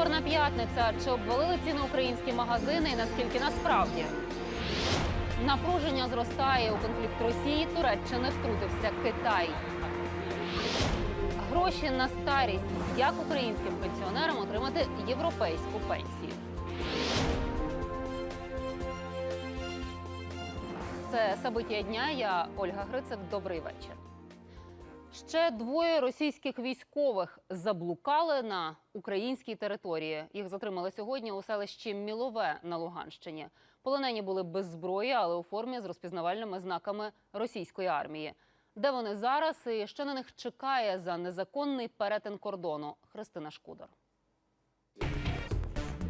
Чорна п'ятниця. Чи обвалили ціни українські магазини і наскільки насправді? Напруження зростає у конфлікт Росії. Туреччини втрутився Китай. Гроші на старість. Як українським пенсіонерам отримати європейську пенсію? Це Сабиття дня. Я Ольга Грицик. Добрий вечір. Ще двоє російських військових заблукали на українській території. Їх затримали сьогодні у селищі Мілове на Луганщині. Полонені були без зброї, але у формі з розпізнавальними знаками російської армії. Де вони зараз і що на них чекає за незаконний перетин кордону? Христина Шкудор.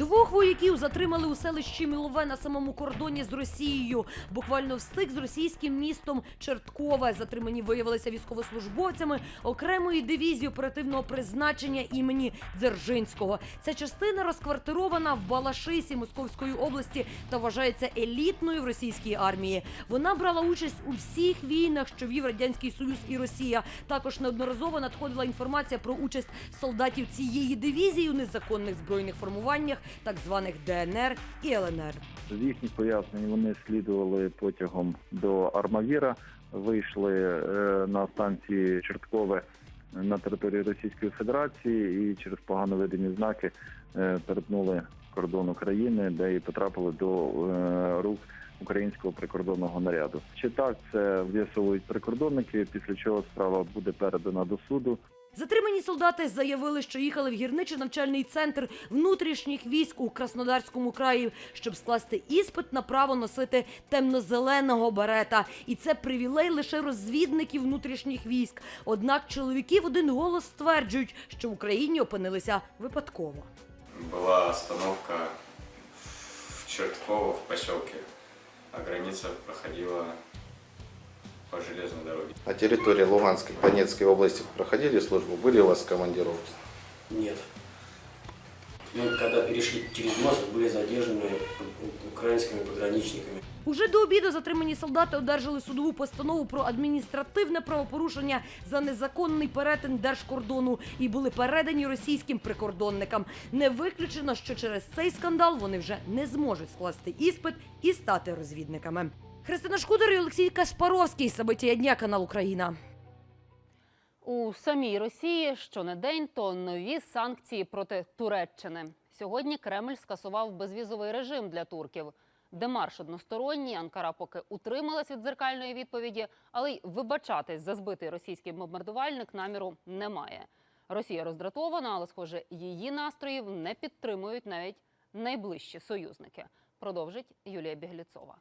Двох вояків затримали у селищі Мілове на самому кордоні з Росією. Буквально встиг з російським містом Черткове. Затримані виявилися військовослужбовцями окремої дивізії оперативного призначення імені Дзержинського. Ця частина розквартирована в Балашисі Московської області та вважається елітною в російській армії. Вона брала участь у всіх війнах, що вів радянський Союз і Росія. Також неодноразово надходила інформація про участь солдатів цієї дивізії у незаконних збройних формуваннях, так званих ДНР і ЛНР. З їхніх пояснень вони слідували потягом до Армавіра, вийшли е, на станції Чорткове на території Російської Федерації і через погано видимі знаки е, перетнули кордон України, де і потрапили до е, рук українського прикордонного наряду. Чи так це з'ясовують прикордонники, після чого справа буде передана до суду. Затримані солдати заявили, що їхали в гірничо навчальний центр внутрішніх військ у Краснодарському краї, щоб скласти іспит на право носити темно-зеленого берета. І це привілей лише розвідників внутрішніх військ. Однак чоловіки в один голос стверджують, що в Україні опинилися випадково. Была остановка в Чертково, в поселке, а граница проходила по железной дороге. На территории Луганской, Донецкой области проходили службу? Были у вас командировки? Нет. Мы когда перешли через мост, были задержаны украинскими пограничниками. Уже до обіду затримані солдати одержали судову постанову про адміністративне правопорушення за незаконний перетин держкордону і були передані російським прикордонникам. Не виключено, що через цей скандал вони вже не зможуть скласти іспит і стати розвідниками. Христина Шкудер і Олексій Кашпаровський. Собиття дня канал Україна. У самій Росії щонедень то нові санкції проти Туреччини. Сьогодні Кремль скасував безвізовий режим для турків. Демарш односторонній. Анкара поки утрималась від дзеркальної відповіді, але й вибачатись за збитий російський бомбардувальник наміру немає. Росія роздратована, але, схоже, її настроїв не підтримують навіть найближчі союзники. Продовжить Юлія Бігліцова.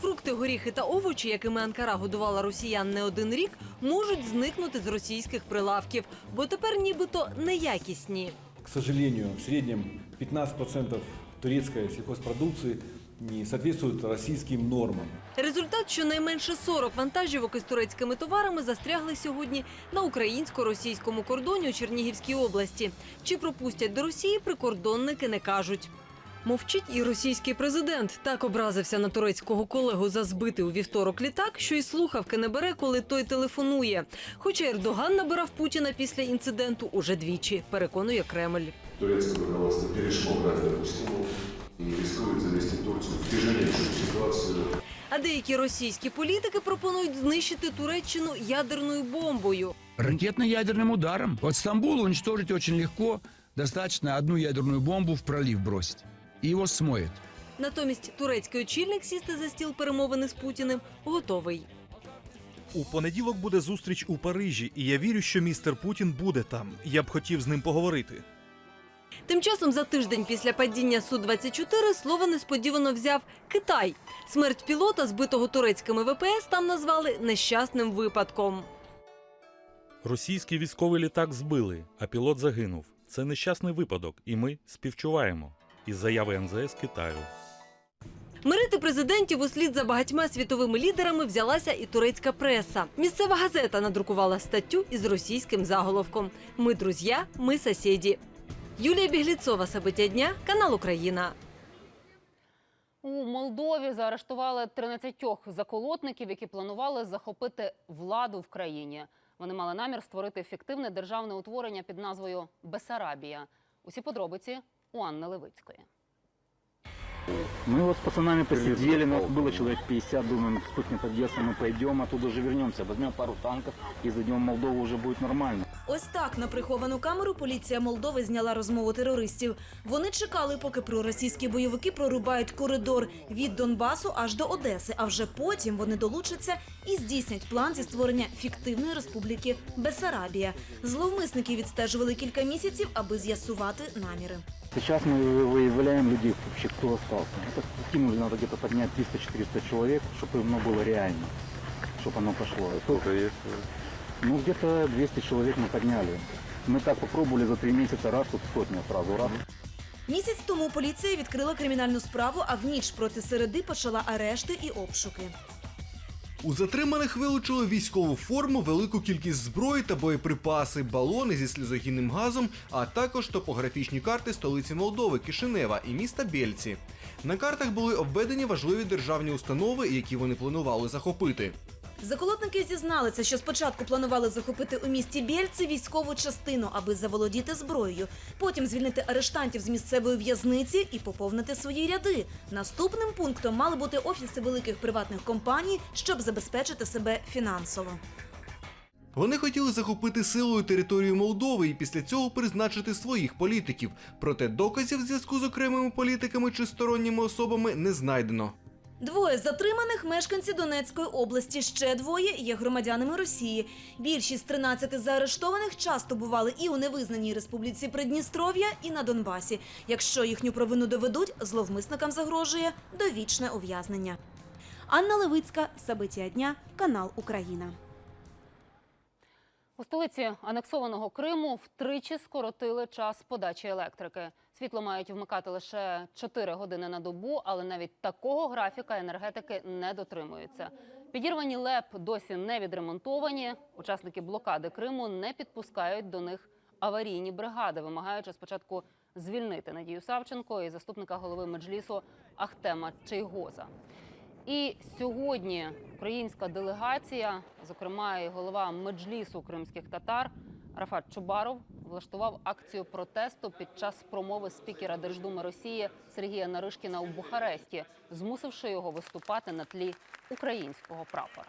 Фрукти, горіхи та овочі, якими Анкара годувала росіян не один рік, можуть зникнути з російських прилавків, бо тепер нібито неякісні. К сожалению, в среднем 15% турецкой сельхозпродукции не соответствует российским нормам. Результат щонайменше 40 вантажівок із турецькими товарами застрягли сьогодні на українсько-російському кордоні у Чернігівській області. Чи пропустять до Росії прикордонники не кажуть. Мовчить і російський президент так образився на турецького колегу за збитий у вівторок літак, що й слухавки не бере, коли той телефонує. Хоча Ердоган набирав Путіна після інциденту уже двічі, переконує Кремль. Турецкое руководство перешло грань допустимого и рискует завести Турцию в тяжелейшую ситуацию. А деякі російські політики пропонують знищити Туреччину ядерною бомбою. Ракетно-ядерным ударом. Вот Стамбул уничтожить очень легко. Достаточно одну ядерную бомбу в пролив бросить. И его. Натомість турецький очільник сісти за стіл перемовини з Путіним готовий. У понеділок буде зустріч у Парижі, і я вірю, що містер Путін буде там. Я б хотів з ним поговорити. Тим часом за тиждень після падіння су 24 слово несподівано взяв Китай. Смерть пілота, збитого турецькими ВПС, там назвали нещасним випадком. Російський військовий літак збили, а пілот загинув. Це нещасний випадок, і ми співчуваємо. Із заяви МЗС Китаю. Мирити президентів услід за багатьма світовими лідерами взялася і турецька преса. Місцева газета надрукувала статтю із російським заголовком Ми друзі, ми сусіді. Юлія Бігліцова, Собиття дня, канал Україна. У Молдові заарештували 13 заколотників, які планували захопити владу в країні. Вони мали намір створити фіктивне державне утворення під назвою Бесарабія. Усі подробиці у Анни Левицької. Мы вот с пацанами посидели, нас было человек 50, думаем, стукнет Одесса, мы пойдем, оттуда уже вернемся, возьмем пару танков и зайдем в Молдову, уже будет нормально. Ось так на приховану камеру поліція Молдови зняла розмову терористів. Вони чекали, поки проросійські бойовики прорубають коридор від Донбасу аж до Одеси. А вже потім вони долучаться і здійснять план зі створення фіктивної республіки Бесарабія. Зловмисники відстежували кілька місяців, аби з'ясувати наміри. Сейчас мы выявляем людей, вообще кто остался. Это кинули, надо где-то поднять 300-400 человек, чтобы оно было реально, чтобы оно пошло. Сколько есть? Ну, где-то 200 человек мы подняли. Мы так попробовали за три месяца, раз, тут сотня сразу, раз. Місяць тому поліція відкрила кримінальну справу, а в ніч проти середи почала арешти і обшуки. У затриманих вилучили військову форму, велику кількість зброї та боєприпаси, балони зі сльозогінним газом, а також топографічні карти столиці Молдови, Кишинева і міста Бєльці. На картах були обведені важливі державні установи, які вони планували захопити. Заколотники зізналися, що спочатку планували захопити у місті Бєльці військову частину, аби заволодіти зброєю. Потім звільнити арештантів з місцевої в'язниці і поповнити свої ряди. Наступним пунктом мали бути офіси великих приватних компаній, щоб забезпечити себе фінансово. Вони хотіли захопити силою територію Молдови і після цього призначити своїх політиків. Проте доказів зв'язку з окремими політиками чи сторонніми особами не знайдено. Двоє затриманих мешканці Донецької області. Ще двоє є громадянами Росії. Більшість 13 заарештованих часто бували і у невизнаній республіці Придністров'я, і на Донбасі. Якщо їхню провину доведуть, зловмисникам загрожує довічне ув'язнення. Анна Левицька, Сабиття дня, канал Україна. У столиці анексованого Криму втричі скоротили час подачі електрики. Світло мають вмикати лише 4 години на добу, але навіть такого графіка енергетики не дотримуються. Підірвані ЛЕП досі не відремонтовані. Учасники блокади Криму не підпускають до них аварійні бригади, вимагаючи спочатку звільнити Надію Савченко і заступника голови меджлісу Ахтема Чейгоза. І сьогодні українська делегація, зокрема і голова меджлісу кримських татар Рафат Чубаров, влаштував акцію протесту під час промови спікера Держдуми Росії Сергія Наришкіна у Бухаресті, змусивши його виступати на тлі українського прапора.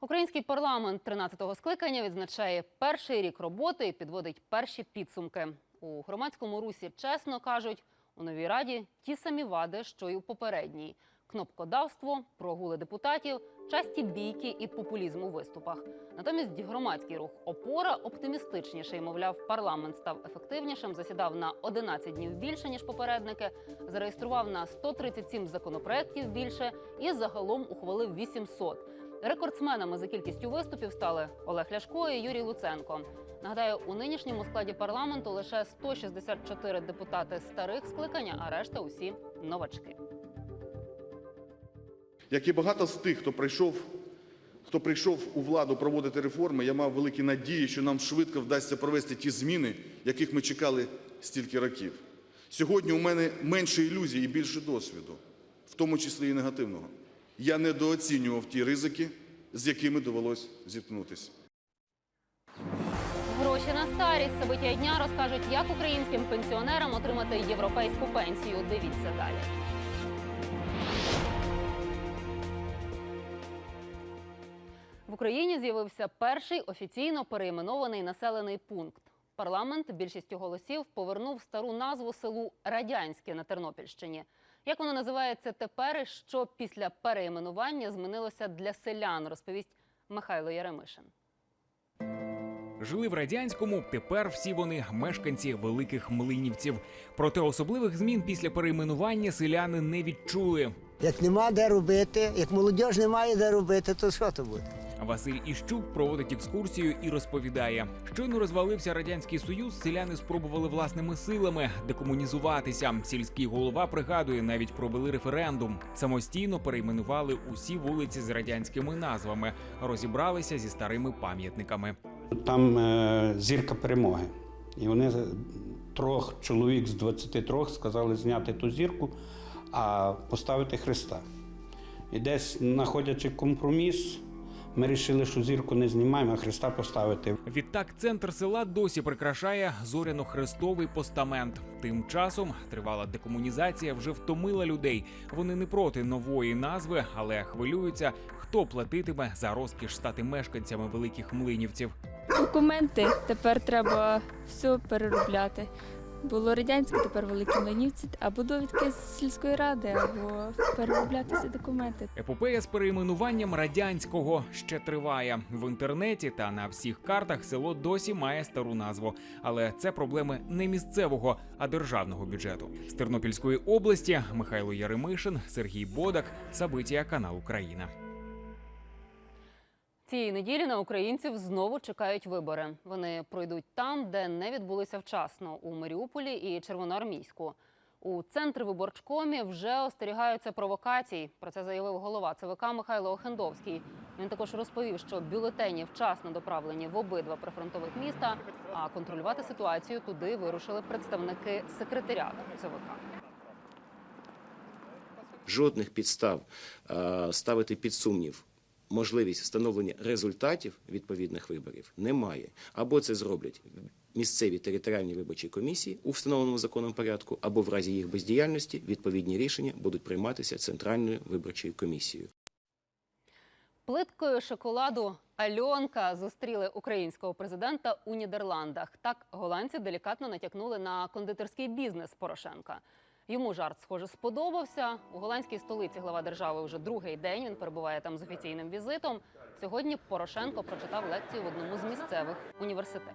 Український парламент 13-го скликання відзначає перший рік роботи і підводить перші підсумки. У громадському русі чесно кажуть, у новій раді ті самі вади, що й у попередній: кнопкодавство, прогули депутатів, часті бійки і популізм у виступах. Натомість громадський рух опора оптимістичніший. Мовляв, парламент став ефективнішим, засідав на 11 днів більше ніж попередники, зареєстрував на 137 законопроєктів більше і загалом ухвалив 800. Рекордсменами за кількістю виступів стали Олег Ляшко і Юрій Луценко. Нагадаю, у нинішньому складі парламенту лише 164 депутати старих скликання, а решта усі новачки. Як і багато з тих, хто прийшов, хто прийшов у владу проводити реформи, я мав великі надії, що нам швидко вдасться провести ті зміни, яких ми чекали стільки років. Сьогодні у мене менше ілюзій і більше досвіду, в тому числі і негативного. Я недооцінював ті ризики, з якими довелось зіткнутися. Гроші на старість собиття дня розкажуть, як українським пенсіонерам отримати європейську пенсію. Дивіться далі. Україні з'явився перший офіційно перейменований населений пункт. Парламент більшістю голосів повернув стару назву селу Радянське на Тернопільщині. Як воно називається тепер, і що після перейменування змінилося для селян, розповість Михайло Яремишин. Жили в радянському, тепер всі вони мешканці великих млинівців. Проте особливих змін після перейменування селяни не відчули. Як нема де робити, як молодь немає де робити, то що то буде? Василь Іщук проводить екскурсію і розповідає: щойно розвалився радянський союз, селяни спробували власними силами декомунізуватися. Сільський голова пригадує, навіть провели референдум. Самостійно перейменували усі вулиці з радянськими назвами, розібралися зі старими пам'ятниками. Там е, зірка перемоги. І вони трьох чоловік з 23 сказали зняти ту зірку, а поставити Христа. І десь, знаходячи компроміс, Ми вирішили, що зірку не знімаємо, а Христа поставити. Відтак, центр села досі прикрашає зоряно-хрестовий постамент. Тим часом тривала декомунізація вже втомила людей. Вони не проти нової назви, але хвилюються, хто платитиме за розкіш стати мешканцями великих млинівців. Документи тепер треба все переробляти. Було радянське, тепер великі млинівці, або довідки з сільської ради, або переробляти всі документи. Епопея з перейменуванням радянського ще триває в інтернеті та на всіх картах. Село досі має стару назву, але це проблеми не місцевого, а державного бюджету. З Тернопільської області Михайло Яремишин, Сергій Бодак, Сабитія канал Україна. Цієї неділі на українців знову чекають вибори. Вони пройдуть там, де не відбулися вчасно у Маріуполі і Червоноармійську. У центрі виборчкомі вже остерігаються провокацій. Про це заявив голова ЦВК Михайло Охендовський. Він також розповів, що бюлетені вчасно доправлені в обидва прифронтових міста. А контролювати ситуацію туди вирушили представники секретаріату ЦВК. жодних підстав е, ставити під сумнів можливість встановлення результатів відповідних виборів немає. Або це зроблять місцеві територіальні виборчі комісії у встановленому законом порядку, або в разі їх бездіяльності відповідні рішення будуть прийматися Центральною виборчою комісією. Плиткою шоколаду Альонка зустріли українського президента у Нідерландах. Так голландці делікатно натякнули на кондитерський бізнес Порошенка. Йому жарт, схоже, сподобався. У голландській столиці глава держави вже другий день. Він перебуває там з офіційним візитом. Сьогодні Порошенко прочитав лекцію в одному з місцевих університетів.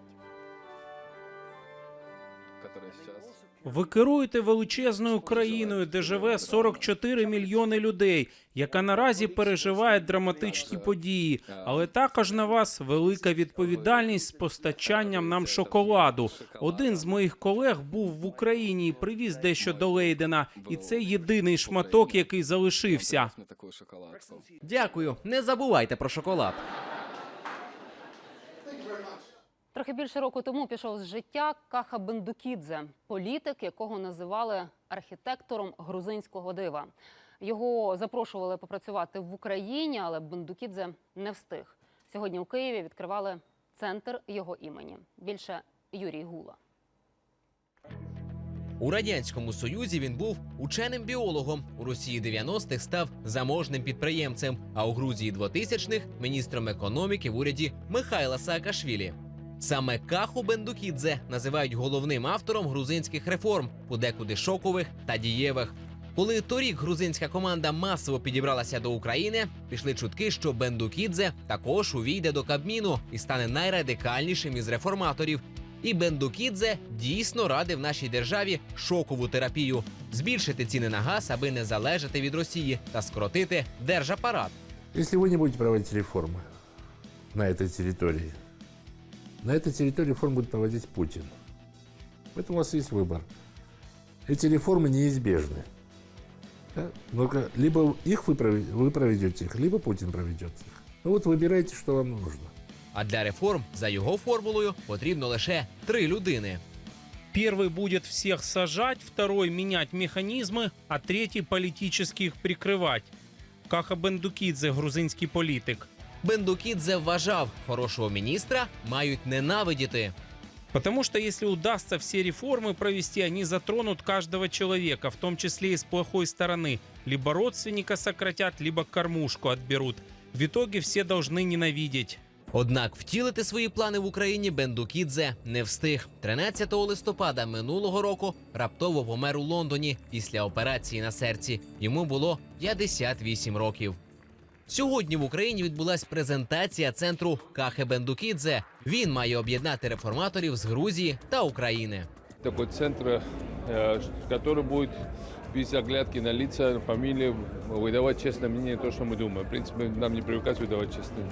Ви керуєте величезною країною, де живе 44 мільйони людей, яка наразі переживає драматичні події. Але також на вас велика відповідальність з постачанням нам шоколаду. Один з моїх колег був в Україні і привіз дещо до Лейдена, і це єдиний шматок, який залишився. Дякую, не забувайте про шоколад. Трохи більше року тому пішов з життя Каха Бендукідзе, політик, якого називали архітектором грузинського дива. Його запрошували попрацювати в Україні, але Бендукідзе не встиг. Сьогодні у Києві відкривали центр його імені. Більше Юрій Гула. У радянському союзі він був ученим біологом. У Росії 90-х став заможним підприємцем. А у Грузії 2000-х – міністром економіки в уряді Михайла Саакашвілі. Саме Каху Бендукідзе називають головним автором грузинських реформ, подекуди шокових та дієвих. Коли торік грузинська команда масово підібралася до України, пішли чутки, що Бендукідзе також увійде до Кабміну і стане найрадикальнішим із реформаторів. І Бендукідзе дійсно радив нашій державі шокову терапію, збільшити ціни на газ, аби не залежати від Росії, та скоротити держапарат. Если вы не будете проводить реформы на этой территории, на этой территории реформы будет проводить Путин. Поэтому у вас есть выбор. Эти реформы неизбежны. Да? Но либо их вы, проведете, вы проведете их, либо Путин проведет их. Ну вот выбирайте, что вам нужно. А для реформ за його формулою потрібно лише три людини. Первый будет всех сажать, второй менять механизмы, а третий политически их прикрывать. Каха Бендукідзе, грузинський політик. Бендукідзе вважав, хорошого міністра мають ненавидіти. Потому что если удастся все реформы провести, они затронут каждого человека, в том числе и с плохой стороны. Либо родственника сократят, либо кормушку отберут. В итоге все должны ненавидеть. Однак втілити свої плани в Україні Бендукідзе не встиг. 13 листопада минулого року раптово помер у Лондоні після операції на серці. Йому було 58 років. Сьогодні в Україні відбулась презентація центру Кахе Бендукідзе. Він має об'єднати реформаторів з Грузії та України. Такой центр, э, который будет без оглядки на лица, фамилии, выдавать честное мнение, то, что мы думаем. В принципе, нам не привыкать выдавать честное.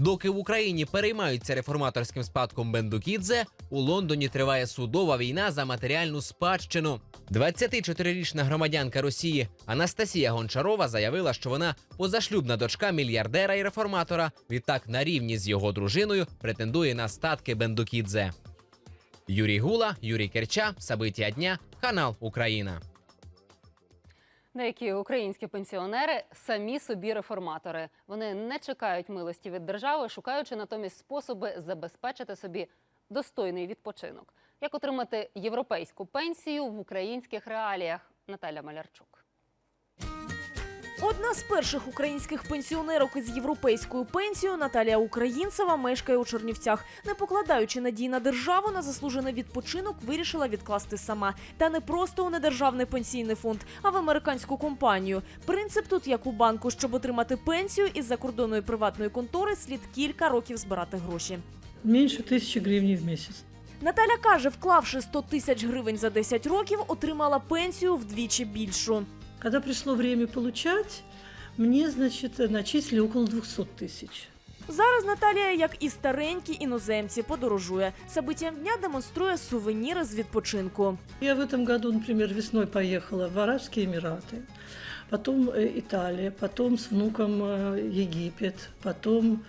Доки в Україні переймаються реформаторським спадком Бендукідзе, у Лондоні триває судова війна за матеріальну спадщину. 24-річна громадянка Росії Анастасія Гончарова заявила, що вона позашлюбна дочка мільярдера і реформатора. Відтак на рівні з його дружиною претендує на статки Бендукідзе. Юрій Гула, Юрій Керча, Сабиття дня, канал Україна. Деякі українські пенсіонери самі собі реформатори. Вони не чекають милості від держави, шукаючи натомість способи забезпечити собі достойний відпочинок. Як отримати європейську пенсію в українських реаліях? Наталя Малярчук. Одна з перших українських пенсіонерок із європейською пенсією Наталія Українцева мешкає у Чернівцях. Не покладаючи надій на державу на заслужений відпочинок, вирішила відкласти сама. Та не просто у недержавний пенсійний фонд, а в американську компанію. Принцип тут як у банку, щоб отримати пенсію із закордонної приватної контори, слід кілька років збирати гроші. Меньше тысячи гривен в месяц. Наталя каже, вклавши 100 тисяч гривень за 10 років, отримала пенсію вдвічі більшу. Когда пришло время получать, мне, значит, начислили около 200 тысяч. Зараз Наталія, як і старенькі іноземці, подорожує. Собиттям дня демонструє сувеніри з відпочинку. Я в этом году, например, весной поехала в Арабские Эмираты, потом э, Италия, потом с внуком э, Египет, потом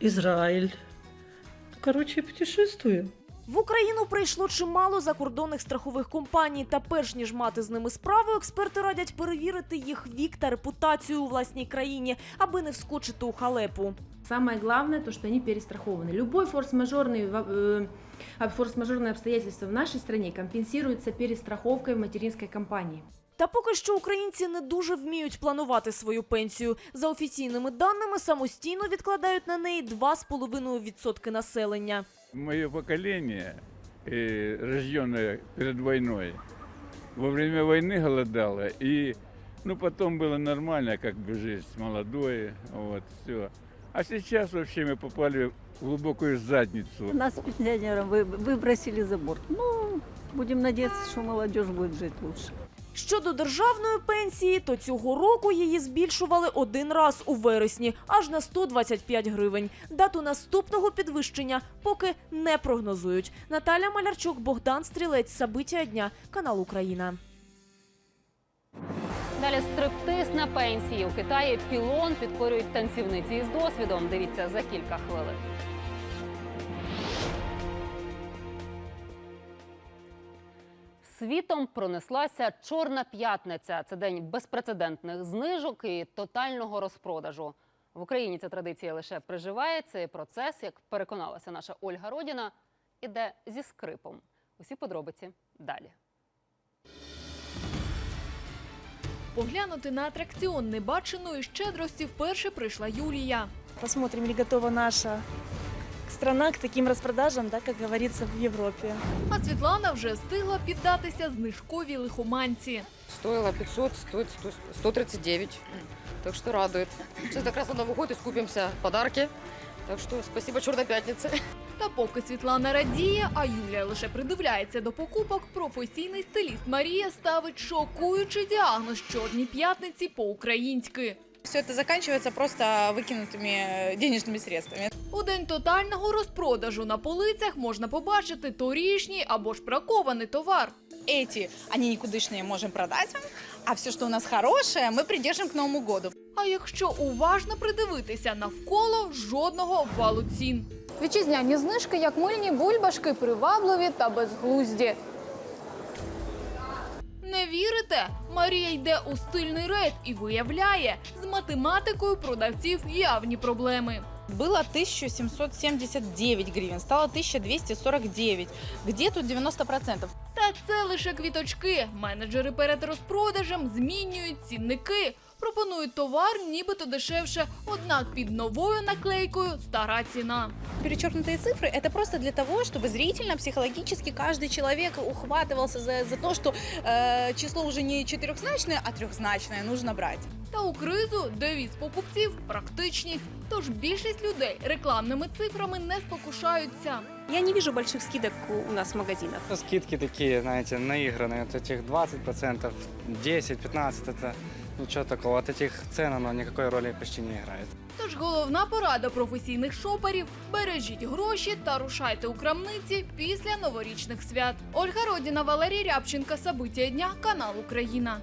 Израиль. Короче, путешествую. В Україну прийшло чимало закордонних страхових компаній. Та перш ніж мати з ними справу, експерти радять перевірити їх вік та репутацію у власній країні, аби не вскочити у халепу. Самое главное, то, что они перестрахованы. Любой форс-мажорный, э, а, форс-мажорное обстоятельство в нашей стране компенсируется перестраховкой в материнской компании. Та поки що українці не дуже вміють планувати свою пенсію. За офіційними даними, самостійно відкладають на неї 2,5% населення. Мое поколение, э, рожденное перед войной, во время войны голодало, и ну, потом было нормально, как бы жизнь, молодое, вот, все. А сейчас вообще мы попали в глубокую задницу. Нас, пенсионеров, вы- выбросили за борт. Ну, будем надеяться, что молодежь будет жить лучше. Щодо державної пенсії, то цього року її збільшували один раз у вересні, аж на 125 гривень. Дату наступного підвищення поки не прогнозують. Наталя Малярчук, Богдан Стрілець, Сабиття дня, канал Україна. Далі стриптиз на пенсії у Китаї пілон підкорюють танцівниці із досвідом. Дивіться за кілька хвилин. Світом пронеслася Чорна п'ятниця. Це день безпрецедентних знижок і тотального розпродажу. В Україні ця традиція лише приживає. Цей процес, як переконалася наша Ольга Родіна, іде зі скрипом. Усі подробиці далі. Поглянути на атракціон небаченої щедрості вперше прийшла Юлія. Посмотрим, ли готова наша страна к таким распродажам, да, как говорится в Европе. А Світлана вже встигла піддатися знижковій лихоманці. Стоило 500, стоит 100 139. Так что радует. Сейчас как раз на Новый год и скупимся подарки. Так что спасибо Черной Пятнице. Та поки Світлана радіє, а Юлія лише придивляється до покупок, професійний стиліст Марія ставить шокуючий діагноз чорній п'ятниці по-українськи. Все это заканчивается просто выкинутыми э, денежными средствами. У день тотального розпродажу на полицях можна побачити торішній або ж бракований товар. Эти, они никудышные, можем продать вам, а все, что у нас хорошее, мы придержим к Новому году. А якщо уважно придивитися навколо жодного обвалу цін. Вітчизняні знижки, як мильні бульбашки, привабливі та безглузді. Не вірите? Марія йде у стильний рейд і виявляє, з математикою продавців явні проблеми. Было 1779 гривен, стало 1249. Где тут 90%? Та це лише квіточки. Менеджери перед розпродажем змінюють цінники Пропонують товар нібито дешевше, однак під новою наклейкою стара ціна. Перечеркнутые цифры – это просто для того, чтобы зрительно, психологически каждый человек ухватывался за, за то, что э, число уже не четырехзначное, а трехзначное нужно брать. Та у кризу девіз покупців практичність. Тож більшість людей рекламними цифрами не спокушаються. Я не вижу больших скидок у нас в магазинах. Скидки такие, знаете, наигранные. Вот этих 20%, 10-15% это ничего такого. От этих цен оно никакой роли почти не играет. Тож головна порада професійних шоперів: бережіть гроші та рушайте у крамниці після новорічних свят. Ольга Родіна, Валерій Рябченка, Сабиття дня, канал Україна.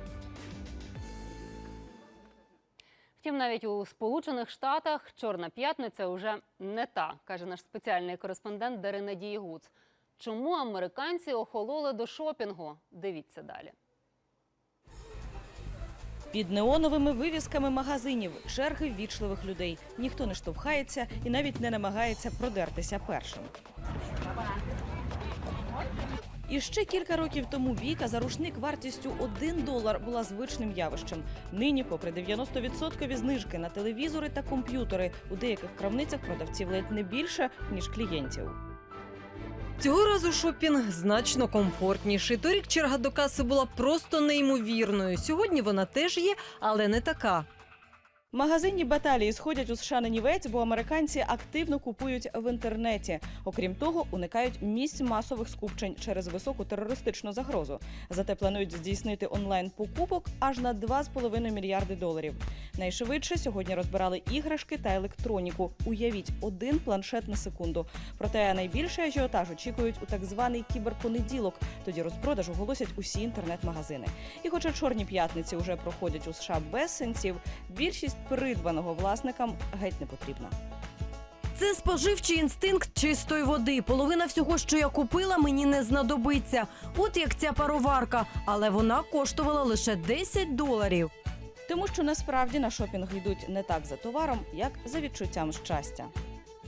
Втім, навіть у Сполучених Штатах Чорна п'ятниця вже не та, каже наш спеціальний кореспондент Дарина Дієгуц. Чому американці охололи до шопінгу? Дивіться далі. Під неоновими вивісками магазинів черги ввічливих людей. Ніхто не штовхається і навіть не намагається продертися першим. І ще кілька років тому Віка за рушник вартістю 1 долар була звичним явищем. Нині, попри 90% знижки на телевізори та комп'ютери, у деяких крамницях продавців ледь не більше ніж клієнтів. Цього разу шопінг значно комфортніший. Торік черга до каси була просто неймовірною. Сьогодні вона теж є, але не така. Магазинні баталії сходять у США на нівець, бо американці активно купують в інтернеті. Окрім того, уникають місць масових скупчень через високу терористичну загрозу. Зате планують здійснити онлайн покупок аж на 2,5 мільярди доларів. Найшвидше сьогодні розбирали іграшки та електроніку. Уявіть, один планшет на секунду. Проте найбільший ажіотаж очікують у так званий кіберпонеділок. Тоді розпродаж оголосять усі інтернет-магазини. І хоча чорні п'ятниці вже проходять у США без сенсів, більшість придбаного власникам геть не потрібна. Це споживчий інстинкт чистої води. Половина всього, що я купила, мені не знадобиться. От як ця пароварка, але вона коштувала лише 10 доларів. Тому що насправді на шопінг йдуть не так за товаром, як за відчуттям щастя.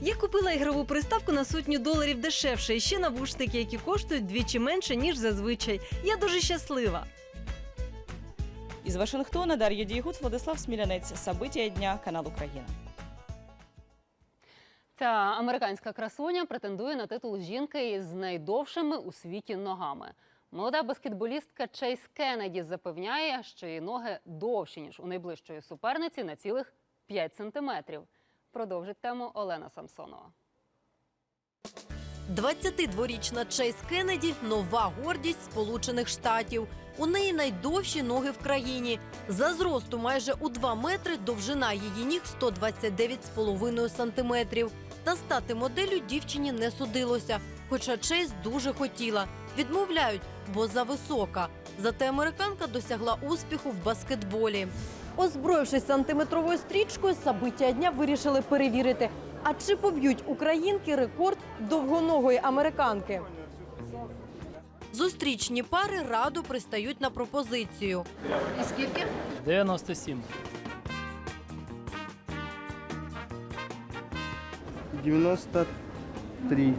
Я купила ігрову приставку на сотню доларів дешевше, і ще навушники, які коштують двічі менше ніж зазвичай. Я дуже щаслива. Із Вашингтона Дар'я Дігут, Владислав Смілянець. Сабиття дня, канал Україна. Ця американська красуня претендує на титул жінки з найдовшими у світі ногами. Молода баскетболістка Чейз Кеннеді запевняє, що її ноги довші ніж у найближчої суперниці на цілих 5 сантиметрів. Продовжить тему Олена Самсонова. 22-річна Чейз Кеннеді – нова гордість Сполучених Штатів. У неї найдовші ноги в країні. За зросту майже у 2 метри довжина її ніг 129,5 сантиметрів. Та стати моделлю дівчині не судилося. Хоча Чейз дуже хотіла. Відмовляють, бо зависока. Зате американка досягла успіху в баскетболі. Озброївшись сантиметровою стрічкою, собиття дня вирішили перевірити, а чи поб'ють українки рекорд довгоногої американки. Зустрічні пари радо пристають на пропозицію. І скільки? 97. 93.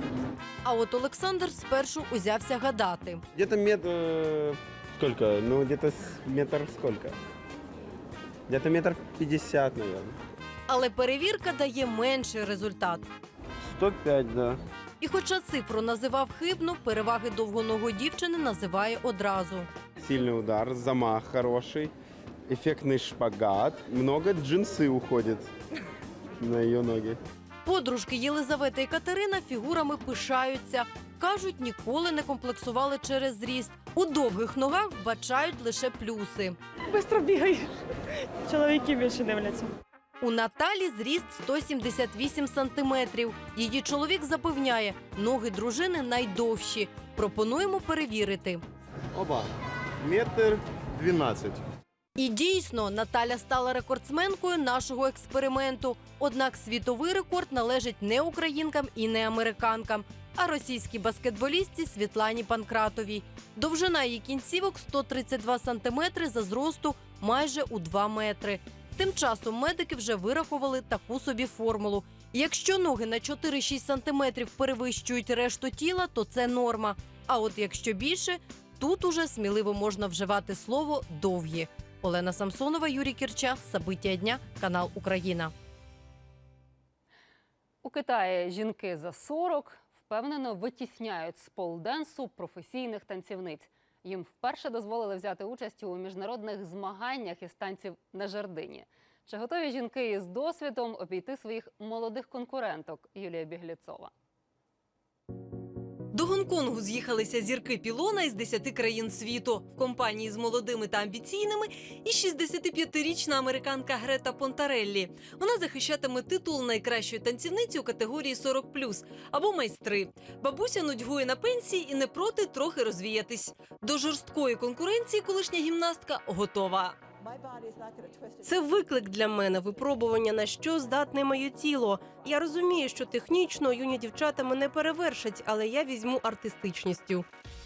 А от Олександр спершу узявся гадати. Где-то метр... э, Сколько? Ну, где-то с- метр сколько? Где-то метр пятьдесят, наверное Але перевірка дає менший результат. 105, да. І хоча цифру називав хибно, переваги довгоногої дівчини називає одразу. Сильный удар, замах хороший, эффектный шпагат. Много джинсы уходит на ее ноги. Подружки Єлизавета і Катерина фігурами пишаються. Кажуть, ніколи не комплексували через зріст. У довгих ногах вбачають лише плюси. Быстро бігаєш. Чоловіки більше дивляться. У Наталі зріст 178 сантиметрів. Її чоловік запевняє, ноги дружини найдовші. Пропонуємо перевірити. Оба. Метр двенадцать. І дійсно, Наталя стала рекордсменкою нашого експерименту. Однак світовий рекорд належить не українкам і не американкам, а російській баскетболістці Світлані Панкратовій. Довжина її кінцівок 132 сантиметри за зросту майже у 2 метри. Тим часом медики вже вирахували таку собі формулу. Якщо ноги на 4-6 сантиметрів перевищують решту тіла, то це норма. А от якщо більше, тут уже сміливо можна вживати слово довгі. Олена Самсонова, Юрій Кірча, Сабиття дня, канал Україна. У Китаї жінки за 40 впевнено витісняють з полденсу професійних танцівниць. Їм вперше дозволили взяти участь у міжнародних змаганнях із танців на жердині. Чи готові жінки із досвідом обійти своїх молодих конкуренток? Юлія Бігліцова. Гонконгу з'їхалися зірки пілона із 10 країн світу в компанії з молодими та амбіційними і 65-річна американка Грета Понтареллі. Вона захищатиме титул найкращої танцівниці у категорії 40+, або майстри. Бабуся нудьгує на пенсії і не проти трохи розвіятись. До жорсткої конкуренції колишня гімнастка готова. Це виклик для мене, випробування на що здатне моє тіло. Я розумію, що технічно юні дівчата мене перевершать, але я візьму артистичністю.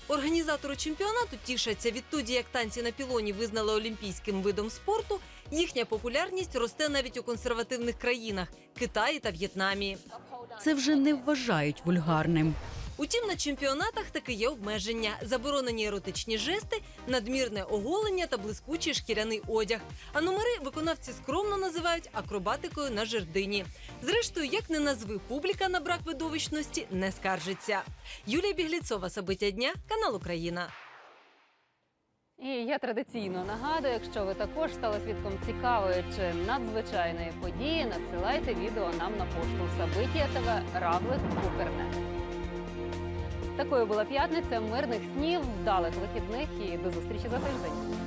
Організатори чемпіонату тішаться відтоді, як танці на пілоні визнали олімпійським видом спорту. Їхня популярність росте навіть у консервативних країнах Китаї та В'єтнамі. Це вже не вважають вульгарним. Утім, на чемпіонатах таки є обмеження: заборонені еротичні жести, надмірне оголення та блискучий шкіряний одяг. А номери виконавці скромно називають акробатикою на жердині. Зрештою, як не назви, публіка на брак видовищності не скаржиться. Юлія Бігліцова, Собиття дня, канал Україна. І я традиційно нагадую, якщо ви також стали свідком цікавої чи надзвичайної події, надсилайте відео нам на пошту Сабиття ТВ Равлик Укрнет. Такою була п'ятниця. Мирних снів, вдалих вихідних і до зустрічі за тиждень.